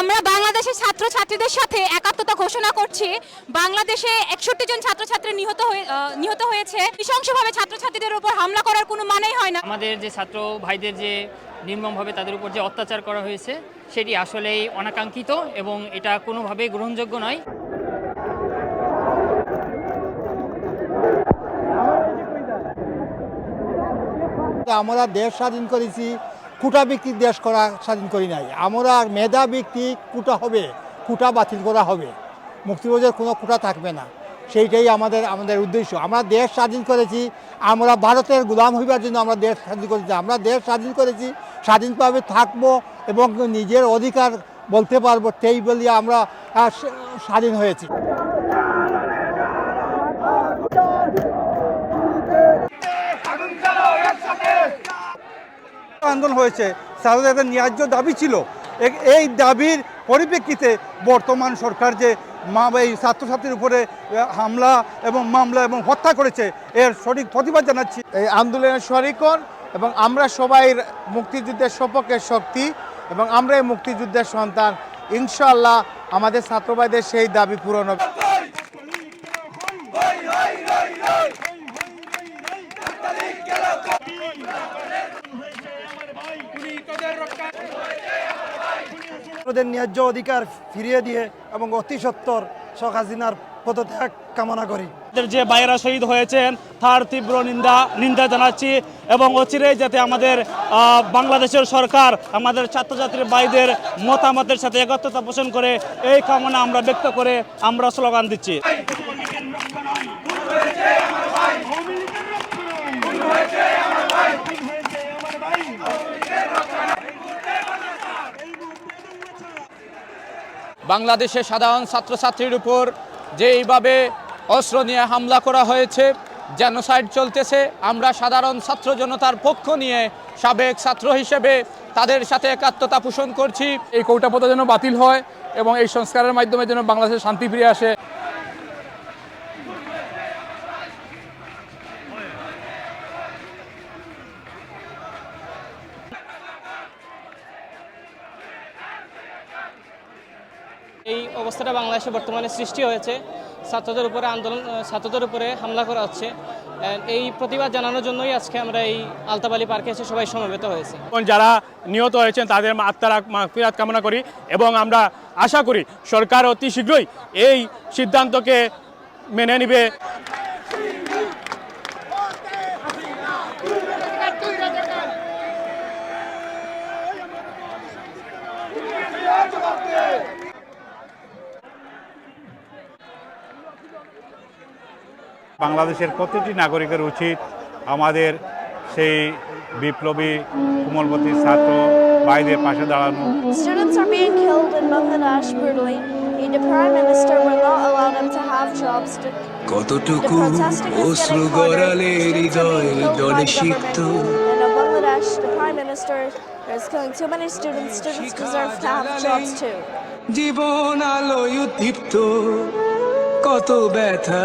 আমরা বাংলাদেশের ছাত্রছাত্রীদের সাথে একাত্মতা ঘোষণা করছি। বাংলাদেশে একষট্টি জন ছাত্রছাত্রী নিহত হয়ে নিহত হয়েছে। নৃশংসভাবে ছাত্রছাত্রীদের উপর হামলা করার কোনো মানেই হয় না। আমাদের যে ছাত্র ভাইদের যে নির্মমভাবে তাদের উপর যে অত্যাচার করা হয়েছে, সেটি আসলেই অনাকাঙ্ক্ষিত এবং এটা কোনোভাবেই গ্রহণযোগ্য নয়। আমরা দেশ স্বাধীন করেছি, কুটা ভিত্তিক দেশ করা স্বাধীন করি নাই। আমরা মেধা ভিত্তিক কুটা হবে, কুটা বাতিল করা হবে। মুক্তিযুদ্ধের কোনো কুটা থাকবে না। সেইটাই আমাদের আমাদের উদ্দেশ্য। আমরা দেশ স্বাধীন করেছি, আমরা ভারতের গোলাম হইবার জন্য আমরা দেশ স্বাধীন করেছি। আমরা দেশ স্বাধীন করেছি, স্বাধীনভাবে থাকব এবং নিজের অধিকার বলতে পারব, সেই বলিয়ে আমরা স্বাধীন হয়েছি। আন্দোলন হয়েছে একটা ন্যায্য দাবি ছিল। এই দাবির পরিপ্রেক্ষিতে বর্তমান সরকার যে মা, এই ছাত্রছাত্রীর উপরে হামলা এবং মামলা এবং হত্যা করেছে, এর সঠিক প্রতিবাদ জানাচ্ছি। এই আন্দোলনের শরিকন এবং আমরা সবাই মুক্তিযুদ্ধের সপক্ষের শক্তি এবং আমরা এই মুক্তিযুদ্ধের সন্তান। ইনশাল্লাহ আমাদের ছাত্রভাইদের সেই দাবি পূরণ হবে। ওদের ন্যায্য অধিকার ফিরিয়ে দিয়ে এবং অতি সত্বর শেখ হাসিনার পদত্যাগ কামনা করি। যে বাইরা শহীদ হয়েছেন, তার তীব্র নিন্দা নিন্দা জানাচ্ছি এবং অচিরেই যাতে আমাদের বাংলাদেশের সরকার আমাদের ছাত্রছাত্রী ভাইদের মতামতের সাথে একত্রতা পোষণ করে, এই কামনা আমরা ব্যক্ত করে আমরা স্লোগান দিচ্ছি। বাংলাদেশের সাধারণ ছাত্রছাত্রীর উপর যে এইভাবে অস্ত্র নিয়ে হামলা করা হয়েছে জেনোসাইড চলতেছে, আমরা সাধারণ ছাত্র জনতার পক্ষ নিয়ে সাবেক ছাত্র হিসেবে তাদের সাথে একাত্মতা পোষণ করছি। এই কৌটাপথা যেন বাতিল হয় এবং এই সংস্কারের মাধ্যমে যেন বাংলাদেশে শান্তি ফিরে আসে। এই অবস্থাটা বাংলাদেশে বর্তমানে সৃষ্টি হয়েছে। ছাত্রদের উপরে আন্দোলন ছাত্রদের উপরে হামলা করা হচ্ছে। এই প্রতিবাদ জানানোর জন্যই আজকে আমরা এই আলতাবালি পার্কে এসে সবাই সমবেত হয়েছে। এবং যারা নিহত হয়েছেন, তাদের আত্মার মাফিরাত কামনা করি এবং আমরা আশা করি সরকার অতি শীঘ্রই এই সিদ্ধান্তকে মেনে নিবে। বাংলাদেশের প্রতিটি নাগরিকের উচিত আমাদের সেই বিপ্লবী কোমলবতী ছাত্র বাইদের পাশে দাঁড়ানো। কতটুকু অশ্রু গড়ালে হৃদয় জলে সিক্ত জীবন আলো উদ্দীপ্ত। কত ব্যথা